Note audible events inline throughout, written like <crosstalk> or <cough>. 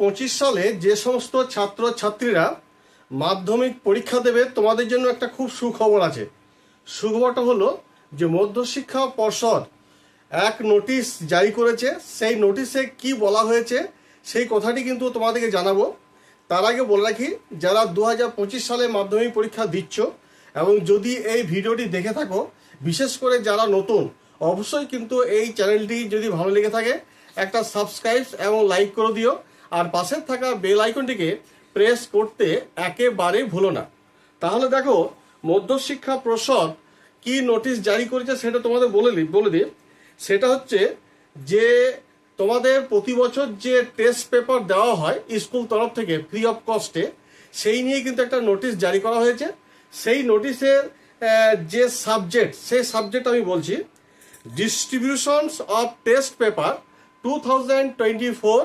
পঁচিশ সালে যে সমস্ত ছাত্র ছাত্রীরা মাধ্যমিক পরীক্ষা দেবে, তোমাদের জন্য একটা খুব সুখবর আছে। সুখবরটা হলো যে মধ্যশিক্ষা পর্ষদ এক নোটিশ জারি করেছে। সেই নোটিশে কি বলা হয়েছে সেই কথাটি কিন্তু তোমাদেরকে জানাব। তার আগে বলে রাখি, যারা দু হাজার পঁচিশ সালে মাধ্যমিক পরীক্ষা দিচ্ছ এবং যদি এই ভিডিওটি দেখে থাকো, বিশেষ করে যারা নতুন, অবশ্যই কিন্তু এই চ্যানেলটি যদি ভালো লেগে থাকে, একটা সাবস্ক্রাইব এবং লাইক করে দিও। আর পাশে থাকা বেল আইকনটিকে প্রেস করতে একেবারেই ভুলো না। তাহলে দেখো, মধ্যশিক্ষা পর্ষদ কি নোটিশ জারি করেছে সেটা তোমাদের বলে বলে দিই। সেটা হচ্ছে যে তোমাদের প্রতি বছর যে টেস্ট পেপার দেওয়া হয় স্কুল তরফ থেকে ফ্রি অফ কস্টে সেই নিয়ে কিন্তু একটা নোটিশ জারি করা হয়েছে। সেই নোটিশের যে সাবজেক্ট সেই সাবজেক্ট আমি বলছি distributions of test paper two thousand twenty four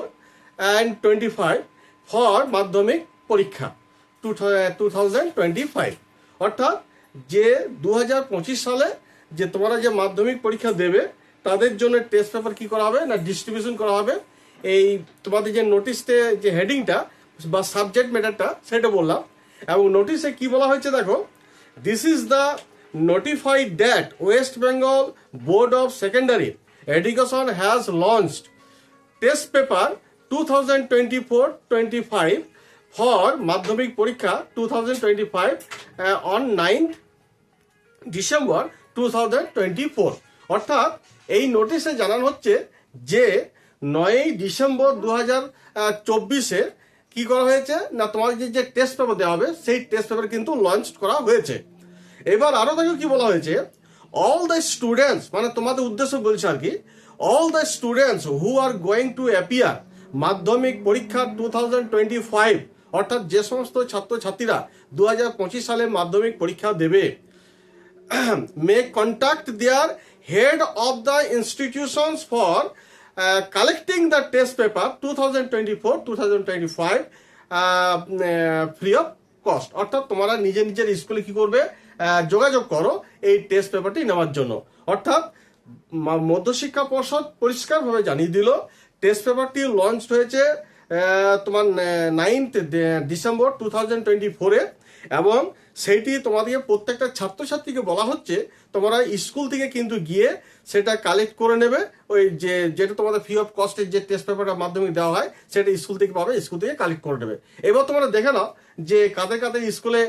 and twenty five for Madhyamik পরীক্ষা two two thousand twenty five অর্থাৎ যে দু হাজার পঁচিশ সালে যে তোমরা যে মাধ্যমিক পরীক্ষা দেবে, তাদের জন্য টেস্ট পেপার কি করা হবে না ডিস্ট্রিবিউশন করা হবে? এই তোমাদের যে নোটিশতে যে হেডিংটা বা সাবজেক্ট ম্যাটারটা সেটা বললাম। এবং নোটিশে কি বলা হয়েছে দেখো? This is the notified that West Bengal Board of Secondary Education has launched test paper 2024-25 for মাধ্যমিক পরীক্ষা 2025 uh, on 9th December two thousand twenty four অর্থাৎ এই নোটিশে জানানো হচ্ছে যে নয়ই ডিসেম্বর দু হাজার চব্বিশে কি করা হয়েছে? না তোমাদের যে- যে টেস্ট পেপার দেওয়া হবে সেই টেস্ট পেপার কিন্তু লঞ্চ করা হয়েছে। এবার আরও দেখো কি বলা হয়েছে। অল দ্য স্টুডেন্টস মানে তোমাদের উদ্দেশ্য বলছে আর কি all the students who are going to appear Madhyamik পরীক্ষা টু থাউজেন্ড টোয়েন্টি ফাইভ অর্থাৎ যে সমস্ত ছাত্রছাত্রীরা দু হাজার পঁচিশ সালে মাধ্যমিক পরীক্ষা দেবে। <clears throat> May contact their head of the institutions for uh, collecting the test paper 2024-2025 uh, uh, free of cost. অর্থাৎ তোমরা নিজে নিজের স্কুলে কি করবে? যোগাযোগ করো এই টেস্ট পেপারটি নেওয়ার জন্য। অর্থাৎ মা- মধ্যশিক্ষা পর্ষদ পরিষ্কারভাবে জানিয়ে দিল টেস্ট পেপারটি লঞ্চ হয়েছে তোমার ninth December two thousand twenty ফোরে এবং সেইটি তোমাদেরকে প্রত্যেকটা ছাত্রছাত্রীকে বলা হচ্ছে, তোমরা স্কুল থেকে কিন্তু গিয়ে সেটা কালেক্ট করে নেবে। ওই যে, যেটা তোমাদের ফ্রি অফ কস্টের যে টেস্ট পেপারটা মাধ্যমে দেওয়া হয়, সেটা স্কুল থেকে পাবে স্কুল থেকে কালেক্ট করে নেবে। এবার তোমরা দেখে নাও যে কাদের কাদের স্কুলে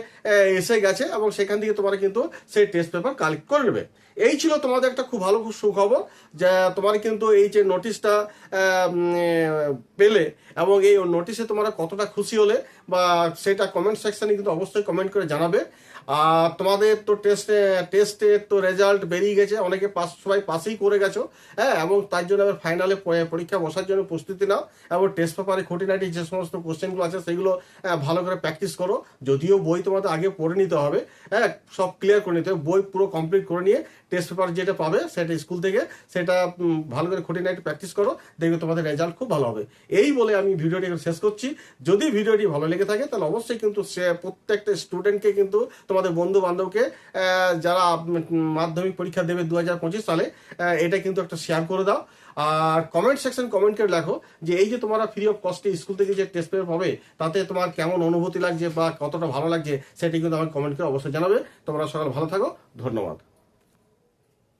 এসে গেছে এবং সেখান থেকে তোমরা কিন্তু সেই টেস্ট পেপার কালেক্ট করে নেবে। এই ছিল তোমাদের একটা খুব ভালো খুব সুখবর যে তোমার কিন্তু এই যে নোটিশটা পেলে এবং এই নোটিশে তোমরা কতটা খুশি হলে বা সেটা কমেন্ট সেকশনে কিন্তু অবশ্যই কমেন্ট করে জানাবে। আর তোমাদের তো টেস্টে টেস্টের তো রেজাল্ট বেরিয়ে গেছে, অনেকে পাস, সবাই পাসেই করে গেছো হ্যাঁ? এবং তার জন্য আবার ফাইনালে পরীক্ষা বসার জন্য প্রস্তুতি নাও, এবং টেস্ট পেপারে খুঁটিনাটি যে সমস্ত কোশ্চেনগুলো আছে, সেগুলো ভালো করে প্র্যাকটিস করো। যদিও বই তোমাদের আগে পড়ে নিতে হবে হ্যাঁ? সব ক্লিয়ার করে নিতে হবে, বই পুরো কমপ্লিট করে নিয়ে টেস্ট পেপার যেটা পাবে সেটা স্কুল থেকে, সেটা ভালো করে খুঁটিনাটি প্র্যাকটিস করো, দেখবে তোমাদের রেজাল্ট খুব ভালো হবে। এই বলে আমি ভিডিওটি শেষ করছি। যদি ভিডিওটি ভালো লেগে থাকে, তাহলে অবশ্যই কিন্তু সে প্রত্যেকটা স্টুডেন্টকে কিন্তু তোমাদের বন্ধু বান্ধবকে যারা মাধ্যমিক পরীক্ষা দেবে দু হাজার পঁচিশ সালে এটা কিন্তু একটা শেয়ার করে দাও। আর কমেন্ট সেকশন কমেন্ট করে লেখো যে, এই যে তোমরা ফ্রি অফ কস্টে স্কুল থেকে যে টেস্ট পেপার পাবে, তাতে তোমার কেমন অনুভূতি লাগছে বা কতটা ভালো লাগছে, সেটি কিন্তু আমাকে কমেন্ট করে অবশ্যই জানাবে। তোমরা সকাল ভালো থাকো। ধন্যবাদ।